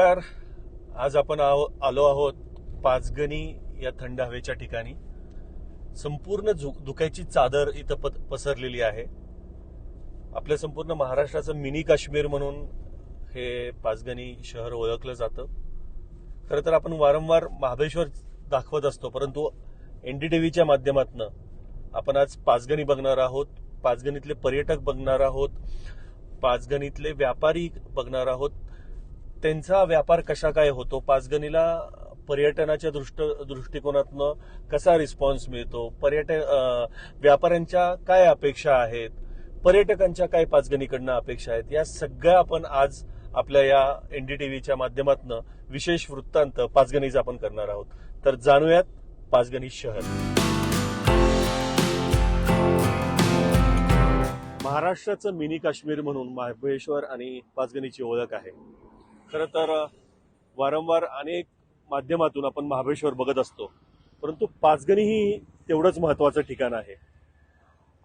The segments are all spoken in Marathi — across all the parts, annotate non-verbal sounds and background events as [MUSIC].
नमस्कार. आज आपण आहो- आलो आहोत पाचगणी या थंड हवेच्या ठिकाणी. संपूर्ण झु- धुक्याची चादर इथं प- पसरलेली आहे. आपल्या संपूर्ण महाराष्ट्राचं मिनी काश्मीर म्हणून हे पाचगणी शहर ओळखलं जातं. खरं तर आपण वारंवार महाबळेश्वर दाखवत असतो परंतु एनडीटीव्हीच्या माध्यमातून आपण आज पाचगणी बघणार आहोत पाचगणीतले पर्यटक बघणार आहोत पाचगणीतले व्यापारी बघणार आहोत त्यांचा व्यापार कशा काय होतो? पाचगणीला पर्यटनाच्या दृष्ट दृष्टिकोनातनं कसा रिस्पॉन्स मिळतो? पर्यटन व्यापाऱ्यांच्या काय अपेक्षा आहेत? पर्यटकांच्या काय पाचगणीकडनं अपेक्षा आहेत? या सगळ्या आपण आज आपल्या या एनडीटीव्हीच्या माध्यमातून विशेष वृत्तांत पाचगणीचा आपण करणार आहोत. तर जाणूयात पाचगणी शहर. महाराष्ट्राचं मिनी काश्मीर म्हणून महाबळेश्वर आणि पाचगणीची ओळख आहे. खरं तर वारंवार अनेक माध्यमातून आपण महाबळेश्वर बघत असतो. परंतु पाचगणी ही तेवढंच महत्वाचं ठिकाण आहे.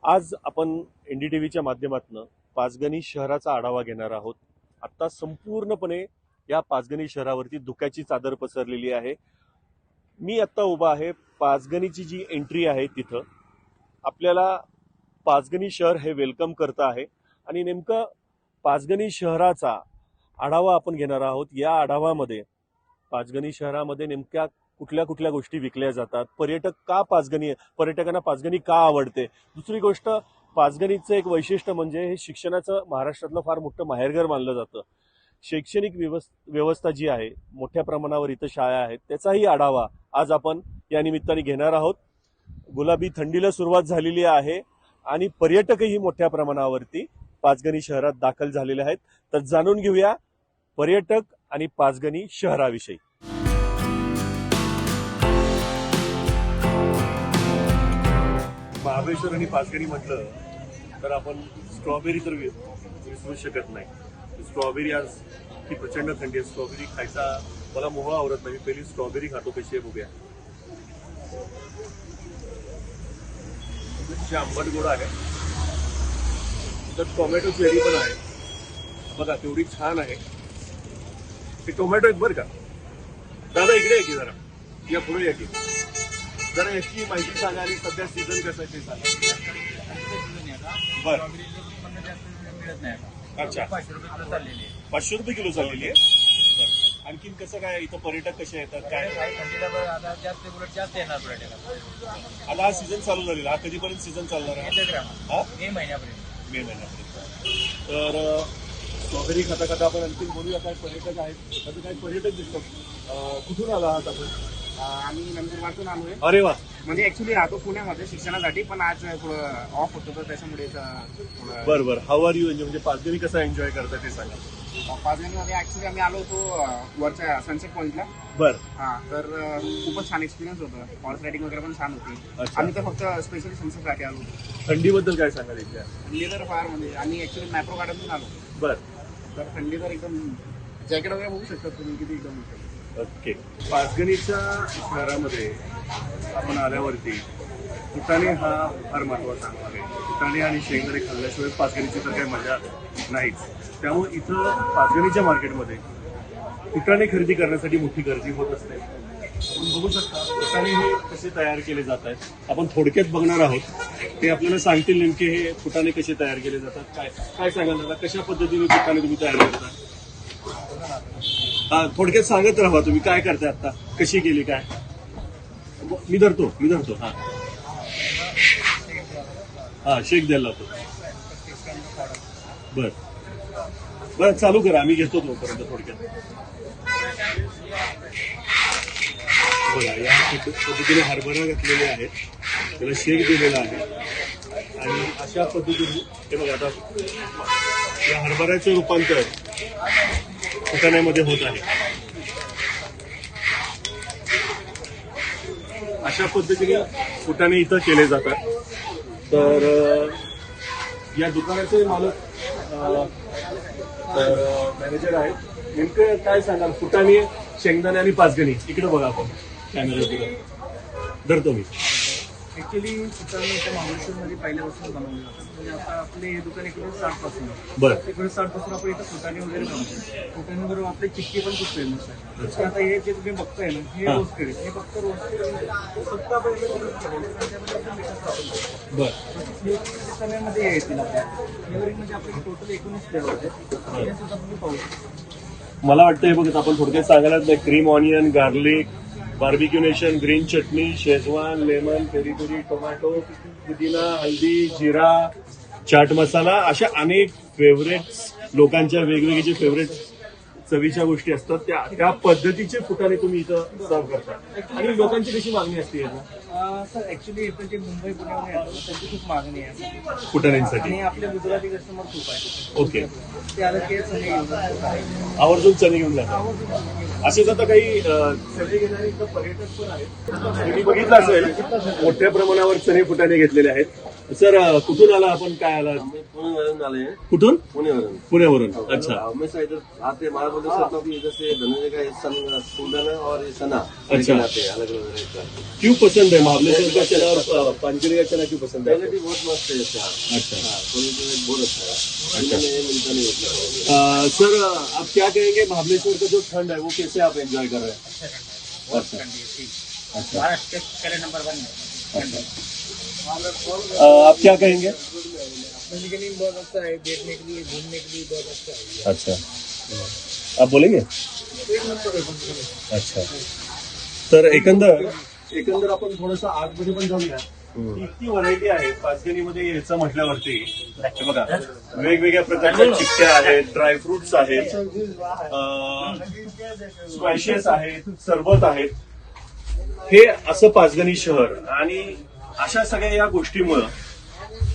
आज आपण एन डी टी व्हीच्या माध्यमातून पाचगणी शहराचा आढावा घेणार आहोत. आत्ता संपूर्णपणे या पाचगणी शहरावरती धुक्याची चादर पसरलेली आहे. मी आत्ता उभा आहे पाचगणीची जी एंट्री आहे तिथं. आपल्याला पाचगणी शहर हे वेलकम करतं आहे. आणि नेमकं पाचगणी शहराचा आढावा आपण घेणार आहोत. या आढावामध्ये पाचगणी शहरामध्ये नेमक्या कुठल्या कुठल्या गोष्टी विकल्या जातात? पर्यटक का पाचगणी पर्यटकांना पाचगणी का आवडते? दुसरी गोष्ट पाचगणीचं एक वैशिष्ट्य म्हणजे हे शिक्षणाचं महाराष्ट्रातलं फार मोठं माहेरघर मानलं जातं. शैक्षणिक व्यवस् व्यवस्था जी आहे मोठ्या प्रमाणावर इथं शाळा आहेत त्याचाही आढावा आज आपण या निमित्ताने घेणार आहोत. गुलाबी थंडीला सुरुवात झालेली आहे आणि पर्यटकही मोठ्या प्रमाणावरती पाचगणी शहरात दाखल झालेले आहेत. तर जाणून घेऊया पर्यटक आणि पाचगणी शहराविषयी. महाबळेश्वर आणि पाचगणी म्हटलं तर आपण स्ट्रॉबेरी तर विसरू शकत नाही. स्ट्रॉबेरी आज ही प्रचंड थंडी आहे. स्ट्रॉबेरी खायचा मला मोहळा आवडत नाही. मी पहिली स्ट्रॉबेरी खातो कशी आहे बघूया. आंबट गोड आहे तर टोमॅटो चेरी पण आहे. बघा तेवढी छान आहे. ते टोमॅटो एक बरं का? दादा इकडे आहे की जरा. या पुढे या की. जरा याची माहिती सांगा आणि सध्या सीझन कसं ते सांगा. बरं. अच्छा. पाचशे रुपये किलो चाललेली आहे. आणखीन कसं काय इथं पर्यटक कसे येतात? काय? जास्त येणार पर्यटकाला आता हा सीझन चालू झालेला. हा कधीपर्यंत सीझन चालणार आहे? मे महिन्यापर्यंत. मे महिन्यापर्यंत. तर स्ट्रॉबेरी खाता खाता आपण आणखीन बोलूया काय पर्यटक आहेत आता काही पर्यटक दिसतात. अं, कुठून आला आहात आपण? आम्ही नंदुरबारतून आलोय. अरे वा. म्हणजे ऍक्च्युली राहतो पुण्यामध्ये शिक्षणासाठी पण आज थोडं ऑफ होतो तर त्याच्यामुळे थोडं बरं बरं. हाव आर यू म्हणजे पाचदिनी कसा एन्जॉय करता ते सांगा. पाचगणीमध्ये ऍक्च्युली आम्ही आलो होतो वरच्या सनसेट पॉईंटला बरं. हा तर खूपच छान एक्सपिरियन्स होतं. हॉर्स रायडिंग वगैरे पण छान होती. आम्ही तर फक्त स्पेशली सनसेटसाठी आलो होतो. थंडीबद्दल काय सांगाल इथल्या? थंडी तर फार म्हणजे आम्ही ऍक्च्युली मॅप्रो गार्डनतून आलो. बरं. तर थंडी तर एकदम जॅकेट वगैरे बघू शकतात तुम्ही किती एकदम ओके. पाचगणीच्या शहरामध्ये आपण आल्यावरती फुटाणे हा फार महत्त्वाचा आहे. फुटाणे आणि शेंगदाणे खाल्ल्याशिवाय पाचगणीची तर काही मजा नाहीच. त्यामुळे इथं पाचगणीच्या मार्केटमध्ये फुटाणे खरेदी करण्यासाठी मोठी गर्दी होत असते. आपण बघू शकता प्रकारे हे कसे तयार केले जात आहेत. आपण थोडक्यात बघणार आहोत ते आपल्याला सांगतील नेमके हे फुटाणे कसे तयार केले जातात काय काय सांगाल दादा? कशा पद्धतीने फुटाणे तुम्ही तयार करता हा थोडक्यात सांगत राहा तुम्ही काय करताय आता? कशी केली काय? मी धरतो मी धरतो हा. हा शेक द्यायला लावतो. बर. बर चालू करा आम्ही घेतो तोपर्यंत थोडक्यात. बघा या पद्धतीने हरभरा घातलेले आहेत. त्याला शेक दिलेला आहे. आणि अशा पद्धतीने हे बघा आता. या हरभऱ्याचं रूपांतर फुटाण्यामध्ये होत आहे. अशा पद्धतीने फुटाणे इथं केले जातात. तर या दुकानाचे मालक मॅनेजर आहेत. नेमकं काय सांगाल? फुटाणे शेंगदाणे आणि पाचगणी. इकडे बघा आपण. कॅमेरा धरतो मी. ऍक्च्युली महाबळेश्वरमध्ये पहिल्यापासून बनवले म्हणजे आता आपले हे दुकान एकोणीस साठपासून. बरं. एकोणीस साठपासून आपण इथं फुटाणे वगैरे बनवतो. फुटाणे बरोबर आपले चिक्की पण खूप फेमस आहे. आता हे जे तुम्ही बघताय ना हे. रोस्ट करेल. हे फक्त रोस्ट फक्त आपण येतील फ्लेवरिंगमध्ये आपले टोटल एकोणीस फ्लेवर आहेत. हे सुद्धा तुम्ही पाहू शकता. मला वाटतं हे बघत आपण थोडक्यात सांगायला cream onion garlic barbecue nation green चटणी Schezwan lemon peri peri tomato पुदिना हल्दी जिरा चाट मसाला अशा अनेक फेवरेट लोकांच्या वेगवेगळे फेवरेट्स फेवरेट चवीच्या गोष्टी असतात त्या त्या पद्धतीचे फुटाणे तुम्ही इथं सर्व करता. आणि लोकांची कशी मागणी असते सर ऍक्च्युली इथं जे मुंबई पुण्याहून येतात त्यांची खूप मागणी आहे. फुटाण्यांसाठी. आणि आपले गुजराती कस्टमर खूप आहेत. ओके. ते आलं की चणे घेऊन जातात. आवर्जून चणे घेऊन जातात. असेच आता काही अ, चणे घेणारे इथं पर्यटक पण आहेत. तुम्ही बघितलं असेल मोठ्या प्रमाणावर चणे फुटाणे घेतलेले आहेत. सर अ, कुठून आला आपण? काय आला? पुणेवरून आले कुठून? पुणेवरून. पुण्यावरून अच्छा. हमेशा इधर आते हमारा बोलते सर तो इधर से धनुष का सन फूलदाना और सना. अच्छा। आते हैं अलग अलग क्यों पसंद है? महाबलेश्वर का चना और पानगढ़ी का चना क्यों पसंद है? क्वालिटी बहुत मस्त है इसका अच्छा. हाँ क्वालिटी बहुत अच्छा. है मिलता नहीं सर आप क्या कहेंगे? महाबलेश्वर का जो ठंड है वो कैसे आप एंजॉय कर रहे हैं? अच्छा। अच्छा. महाराष्ट्र के पहले नंबर वन अ, आप क्या कहेंगे? बहुत अच्छा। है देखने के लिए घूमने के लिए बहुत अच्छा है अच्छा आप बोलेंगे? अच्छा। तर एकंदर एकंदर आपण थोडस आतमध्ये पण जाऊया. इतकी व्हरायटी आहे. पाचगणीमध्ये यायचं म्हटल्यावरती बघा वेगवेगळ्या प्रकारच्या चिक्क्या आहेत ड्रायफ्रुट्स आहेत स्पॅशेस आहेत सरबत आहेत. हे असं पाचगणी शहर आणि अशा सगळ्या या गोष्टीमुळं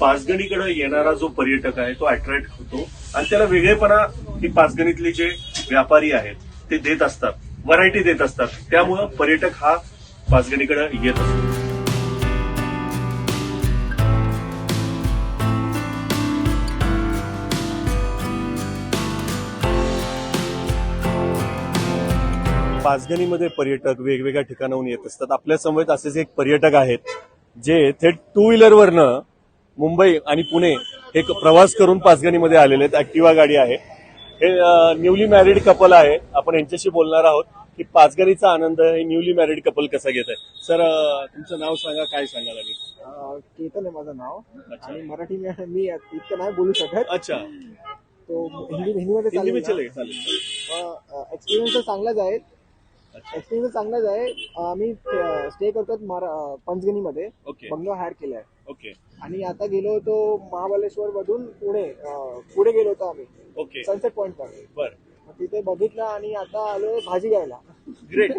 पाचगणीकडे येणारा जो पर्यटक आहे तो अट्रॅक्ट होतो. आणि त्याला वेगळेपणा ही पाचगणीतले जे व्यापारी आहेत ते देत असतात. व्हरायटी देत असतात. त्यामुळं पर्यटक हा पाचगणीकडे येत असतो. पाचगणीमध्ये पर्यटक वेगवेगळ्या ठिकाणाहून येत असतात. आपल्या समवेत असेच एक पर्यटक आहेत जे थेट टू व्हीलरवरनं मुंबई आणि पुणे हे प्रवास करून पाचगणीमध्ये आलेले आहेत. ऍक्टिवा गाडी आहे. हे न्यूली मॅरिड कपल आहे. आपण यांच्याशी बोलणार आहोत की पाचगणीचा आनंद हे न्यूली मॅरिड कपल कसा घेत आहे सर तुमचं नाव सांगा काय सांगाल आणि? अं, केतन आहे माझं नाव. आणि मराठी मी इतकं नाही बोलू शकत. अच्छा. तो हिंदी हिंदीमध्ये एक्सपिरियन्स चांगलाच आहे. एक्सपिरियन्स चांगलाच आहे. आम्ही स्टे करतो पंचगणीमध्ये. बंगलो हायर केलाय ओके. आणि आता गेलो होतो महाबळेश्वर मधून पुणे पुढे गेलो होतो आम्ही. ओके. सनसेट पॉइंट वर. मग तिथे बघितलं आणि आता आलो भाजी घ्यायला. ग्रेट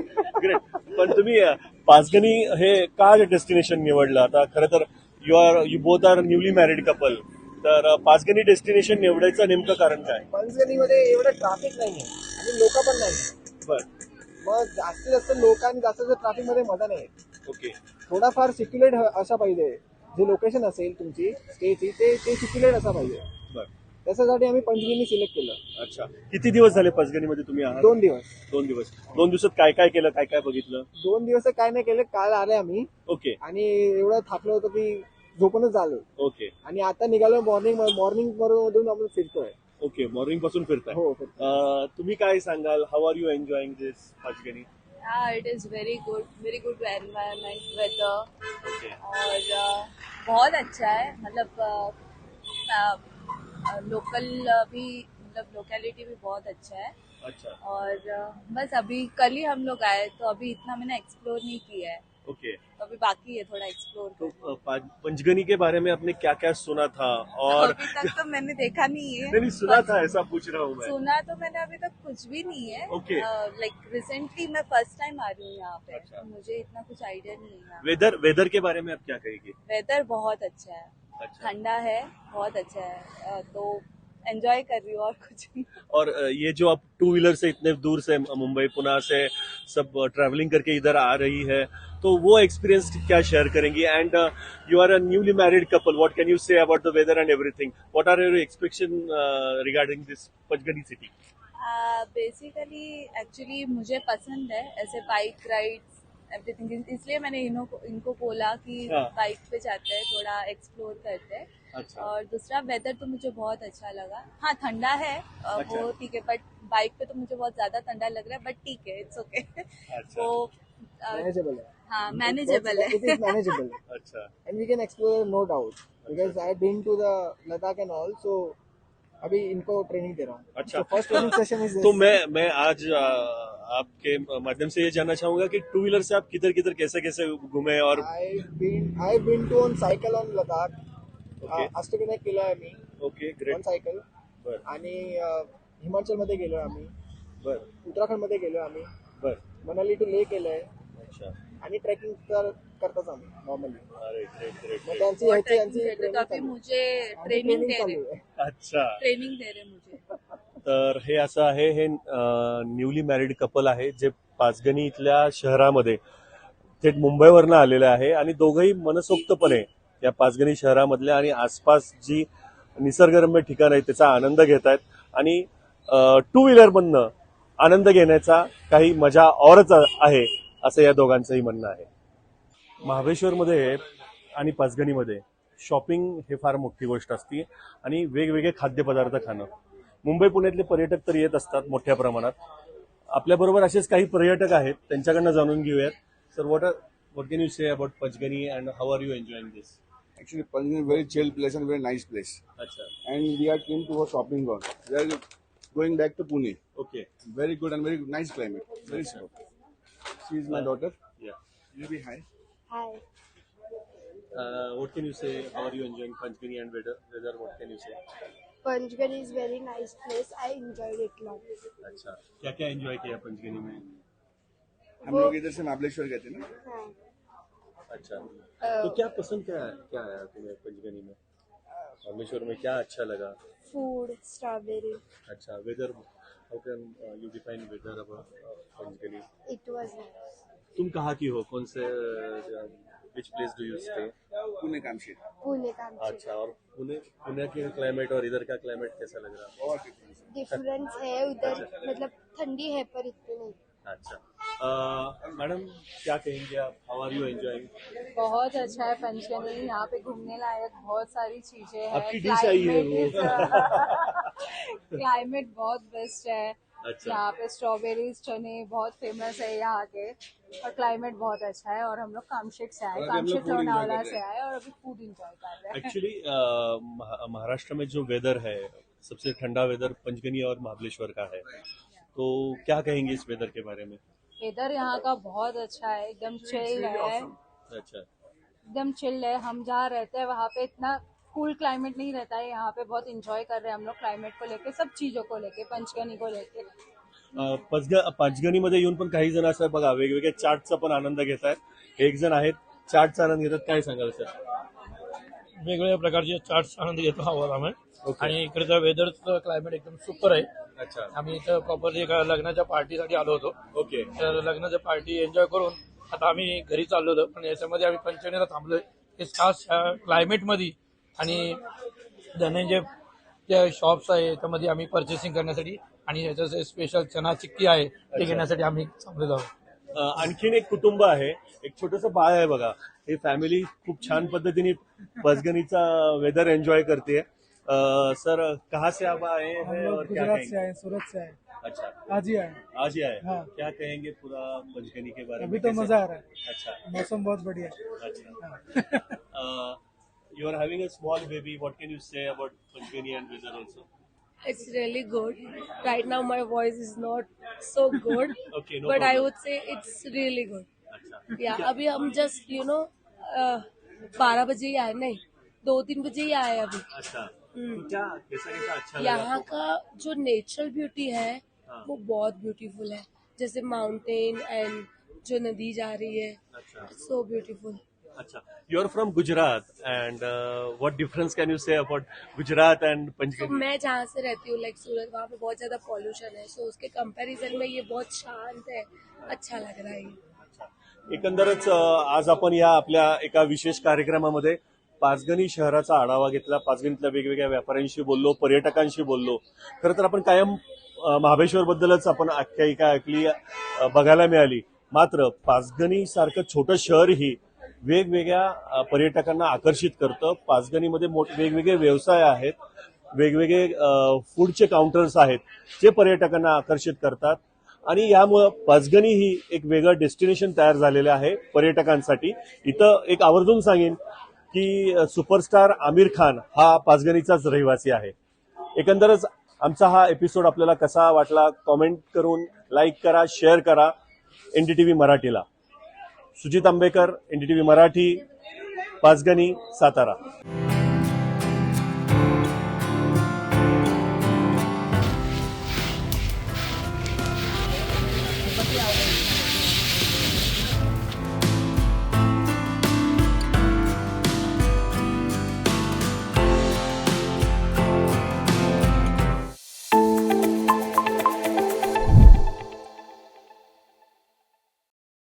ग्रेट पण तुम्ही पाचगणी हे का डेस्टिनेशन निवडलं? आता खरं तर you are you both are newly married couple तर पाचगणी डेस्टिनेशन निवडायचं नेमकं कारण काय? पंचगणीमध्ये एवढं ट्रॅफिक नाहीये. आणि लोक पण नाही बर. मग जास्तीत जास्त लोक आणि जास्त जास्त ट्रॅफिकमध्ये मजा नाही. ओके. थोडाफार सिक्युलेट असा पाहिजे. जे लोकेशन असेल तुमची स्टेची ते ते सिक्युलेट असा पाहिजे. बर. त्याच्यासाठी आम्ही पंचगिनी सिलेक्ट केलं. अच्छा. किती दिवस झाले पाचगणीमध्ये तुम्ही आहात? दोन दिवस. दोन दिवस. दोन दिवसात काय काय केलं? काय काय बघितलं? दोन दिवस काय नाही केलं काल आले आम्ही. ओके. आणि एवढं थाकलो होतो की झोपूनच झालो. ओके. आणि आता निघालो मॉर्निंग मॉर्निंग मधून आपण फिरतोय. ओके मॉर्निंग पासून फिरताय. हो. अ, तुम्ही काय सांगाल? How are you enjoying this Panchgani Yeah, it is very good, very good environment, weather. Okay और uh, बहुत अच्छा है. मतलब लोकल भी मतलब लोकेलिटी भी बहुत अच्छा है. अच्छा. और बस अभी कल ही हम लोग आए तो अभी इतना मैंने एक्सप्लोर नहीं किया है. ओके तो अभी बाकी है थोड़ा एक्सप्लोर तो पंचगनी के बारे में आपने क्या क्या सुना था और अभी तक तो मैंने देखा नहीं है। नहीं नहीं, सुना था ऐसा पूछ रहा हूँ सुना तो मैंने अभी तक कुछ भी नहीं है। Okay. लाइक रिसेंटली मैं फ़र्स्ट टाइम आ रही हूँ यहाँ पे अच्छा। तो मुझे इतना कुछ आइडिया नहीं है वेदर वेदर के बारे में आप क्या कहेंगे? वेदर बहुत अच्छा है। अच्छा। ठंडा है बहुत अच्छा है। तो एंजॉय कर रही हूँ और कुछ नहीं। और ये जो आप टू व्हीलर से इतने दूर से मुंबई पुणे से सब ट्रैवलिंग करके इधर आ रही है तो वो एक्सपीरियंस क्या शेयर करेंगी? And you are a newly married couple what can you say about the weather and everything what are your expectation regarding this Panchgani city basically actually मुझे पसंद है ऐसे बाइक राइड्स एवरीथिंग इसलिए मैंने इन्हों को इनको बोला कि हाँ। बाइक पे जाते हैं थोड़ा एक्सप्लोर करते हैं। अच्छा। और दूसरा वेदर तो मुझे बहुत अच्छा लगा। हाँ ठंडा है अच्छा। वो ठीक है बट बाइक पे तो मुझे बहुत ज़्यादा ठंडा लग रहा है बट ठीक है इट्स ओके अच्छा। [LAUGHS] वो अ, मैनेजेबल है। हाँ मैनेजेबल इट इज़ मैनेजेबल अच्छा। And we can explore no doubt because I have been to the Ladakh and all so अभी इनको ट्रेनिंग दे रहा हूँ। अच्छा। [LAUGHS] तो मैं मैं आज आ, आपके माध्यम से ये जानना चाहूँगा कि टू व्हीलर से आप किधर किधर कैसे कैसे घूमे और uh, अष्टविनायक केलं आहे मी ओके ऑन सायकल आणि हिमाचल मध्ये गेलो आम्ही. बर. उत्तराखंड मध्ये गेलो आम्ही. बर. मनाली टू लेह केलंय. अच्छा. आणि ट्रेकिंग तर करतोच आम्ही नॉर्मली अरे ग्रेट ग्रेट मग ग्रेट त्यांची और ह्याची ट्रेनिंग यांची देते तो अभी ट्रेनिंग मुझे ट्रेनिंग दे रहे. चालू आहे. अच्छा. ट्रेनिंग दे रहे मुझे. तर हे असं आहे हे न्यूली मॅरिड कपल आहे जे पाचगणी इथल्या शहरामध्ये थेट मुंबईवरनं आलेले आहे आणि दोघंही मनसोक्तपणे या पाचगणी शहरामधल्या आणि आसपास जी निसर्गरम्य ठिकाण आहे त्याचा आनंद घेत आहेत. आणि टू व्हीलरमधनं आनंद घेण्याचा काही मजा औरच आहे. असं या दोघांचंही म्हणणं आहे महाबळेश्वरमध्ये आणि पाचगणीमध्ये शॉपिंग हे फार मोठी गोष्ट असते आणि वेगवेगळे खाद्यपदार्थ खाणं मुंबई पुण्यातले पर्यटक तर येत असतात मोठ्या प्रमाणात आपल्याबरोबर असेच काही पर्यटक आहेत त्यांच्याकडनं जाणून घेऊयात sir what are what can you say about Panchgani and how are you enjoying this Actually, Panjim is a very chill place and very nice place. अच्छा And we are keen to go shopping on. We are going back to Pune. Okay Very good and very nice climate. Very smooth. She is my daughter. या You be hi. Hi. What can you say how are you enjoying Panchgani and weather weather what can you say Panchgani is very nice place. I enjoyed it lot. अच्छा क्या क्या एंजॉय किया पंचगनी में हम लोग इधर से महाबलेश्वर गए थे ना हाँ. अच्छा तो क्या पसंद क्या क्या आया तुम्हें पंचगनी में रामेश्वर में क्या अच्छा लगा Food, strawberry. अच्छा weather how can you define weather अब पंचगनी It was nice. तुम कहाँ की हो? कौन से which place do you stay Pune Kamshet Pune Kamchi. अच्छा और पुणे पुणे के क्लाइमेट और इधर का क्लाइमेट कैसा लग रहा है? बहुत difference है. Difference है उधर मतलब ठंडी है पर इतनी नहीं. अच्छा। मैडम क्या कहेंगे आप? हाउ आर यू एंजॉइंग बहुत अच्छा है पंचगनी यहाँ पे घूमने लायक बहुत सारी चीज़ें हैं। आपकी डिश आई है वो। क्लाइमेट बहुत बेस्ट है। अच्छा। यहाँ पे स्ट्रॉबेरीज चने बहुत फ़ेमस है यहाँ के और क्लाइमेट बहुत अच्छा है और हम लोग कामशेट से आए। कामशेट लोनावला से आए और अभी फ़ूड इंजॉय कर रहे हैं। एक्चुअली महाराष्ट्र में जो वेदर है सबसे ठंडा वेदर पंचगनी और महाबलेश्वर का है। तो क्या कहेंगे इस वेदर के बारे में? वेदर यहाँ का बहुत अच्छा है। एकदम चिल है। अच्छा। एकदम चिल है। हम जहाँ रहते हैं वहाँ पे इतना कूल क्लाइमेट नहीं रहता है यहाँ पे बहुत इंजॉय कर रहे हैं हम लोग क्लाइमेट को लेके सब चीजों को लेके पंचगनी को लेके। पाचग पाचगणीमध्ये येऊन पण काही जण असं बघा वेगवेगळ्या चार्टचा पण आनंद घेत आहेत. एक जण आहेत चार्टचा आनंद घेतात काय सांगाल सर? वेगवेगळ्या प्रकारचे चार्ट्स आनंद घेतो आहोत आम्ही. ओके. आणि इकडचं वेदरचं क्लायमेट एकदम सुपर आहे. अच्छा. आम्ही इथं प्रॉपरली एका लग्नाच्या पार्टीसाठी आलो होतो. ओके. तर लग्नाच्या पार्टी एन्जॉय करून आता आम्ही घरी चाललो होतो. पण याच्यामध्ये आम्ही पंचगणीला थांबलोय. हे खास क्लायमेटमध्ये आणि धनंजय जे शॉप्स आहे त्यामध्ये आम्ही परचेसिंग करण्यासाठी आणि याचं जे स्पेशल चना चिक्की आहे ते घेण्यासाठी आम्ही थांबलेलो आहोत आणखीन एक कुटुंब आहे एक छोटस बाळ आहे बघा. ही फॅमिली खूप छान पद्धतीने पाचगणीचा वेदर एन्जॉय करते. सर कहाँ से आप आए हैं और क्या कहेंगे? आए सूरत से आए अच्छा. आज ही आए आज ही आए हाँ। क्या कहेंगे पूरा पंचगनी के बारे अभी में तो कैसे? मजा आ रहा है. अच्छा. मौसम बहुत बढ़िया है. अच्छा. [LAUGHS] You are having a small baby what can you say about Panchgani and weather also It's really good. Right now my voice is not so good, [LAUGHS] okay no but I would say it's really good. अच्छा Yeah, अभी हम just you know बारह बजे ही आए नहीं दो तीन बजे ही आए अभी अच्छा हम्म। तो क्या कैसा कैसा अच्छा लगा यहाँ आपको? का जो नेचुरल ब्यूटी है हाँ। वो बहुत ब्यूटीफुल है जैसे माउंटेन एंड जो नदी जा रही है अच्छा सो ब्यूटीफुल अच्छा. You are from Gujarat and what difference can you say about Gujarat and तो पंचगनी मैं जहाँ से रहती हूँ लाइक सूरत वहाँ पे बहुत ज्यादा पॉल्यूशन है सो उसके कंपैरिजन में ये बहुत शांत है अच्छा लग रहा है ये। एकंदरच अ, आज आपण या आपल्या एका विशेष कार्यक्रमामध्ये पाचगणी शहराचा आढावा घेतला. पाचगणीतल्या वेगवेगळ्या व्यापाऱ्यांशी बोललो पर्यटकांशी बोललो. खरं तर आपण कायम महाबळेश्वर बद्दलच आपण आख्यायिका ऐकली अ, बघायला मिळाली. मात्र पाचगणी सारखं छोटं शहरही वेगवेगळ्या पर्यटकांना आकर्षित करतं. पाचगणीमध्ये मोठ वेगवेगळे व्यवसाय आहेत. वेगवेगळे फूडचे काउंटर्स आहेत जे पर्यटकांना आकर्षित करतात. आणि यामुळं पाचगणी ही एक वेगळं डेस्टिनेशन तयार झालेलं आहे पर्यटकांसाठी. इथं एक आवर्जून सांगेन की सुपरस्टार आमिर खान हा पाचगणीचाच रहिवासी आहे. एकंदरच आमचा हा एपिसोड आपल्याला कसा वाटला कॉमेंट करून लाईक करा शेअर करा. एनडीटीव्ही मराठीला. सुजित आंबेकर एनडीटीव्ही मराठी पाचगणी सातारा.